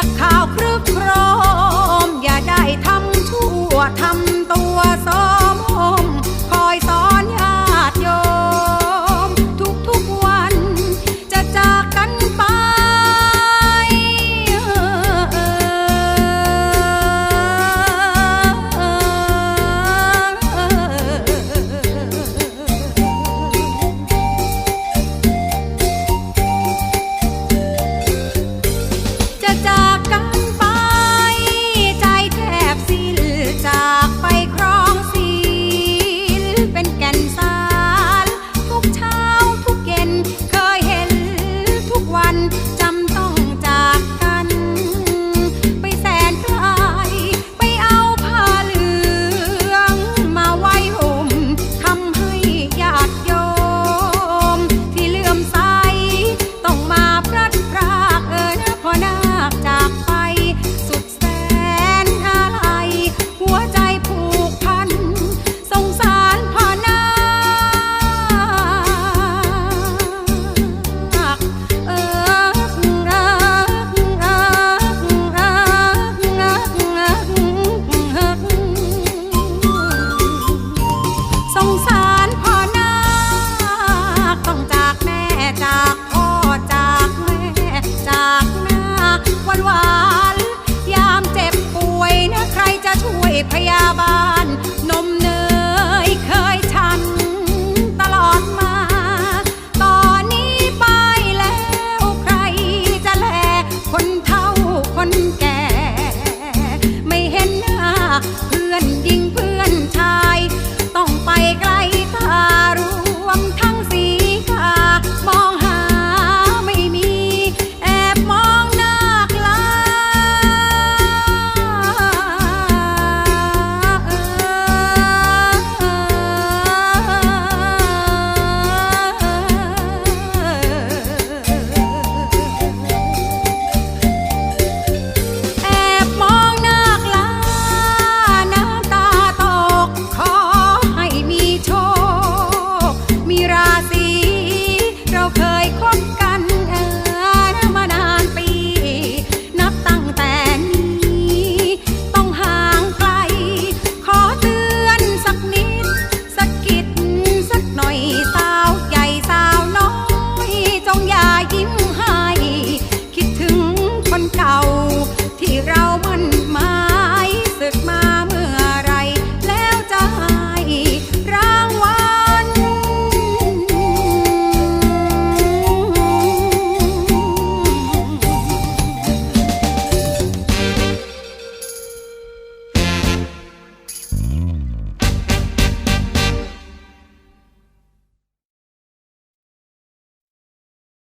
จกข่าวครึกคร พยาบาล นมเนยเคยฉันตลอดมา ตอนนี้ไปแล้วใครจะแล คนเฒ่าคนแก่ ไม่เห็นหน้าเพื่อนยิง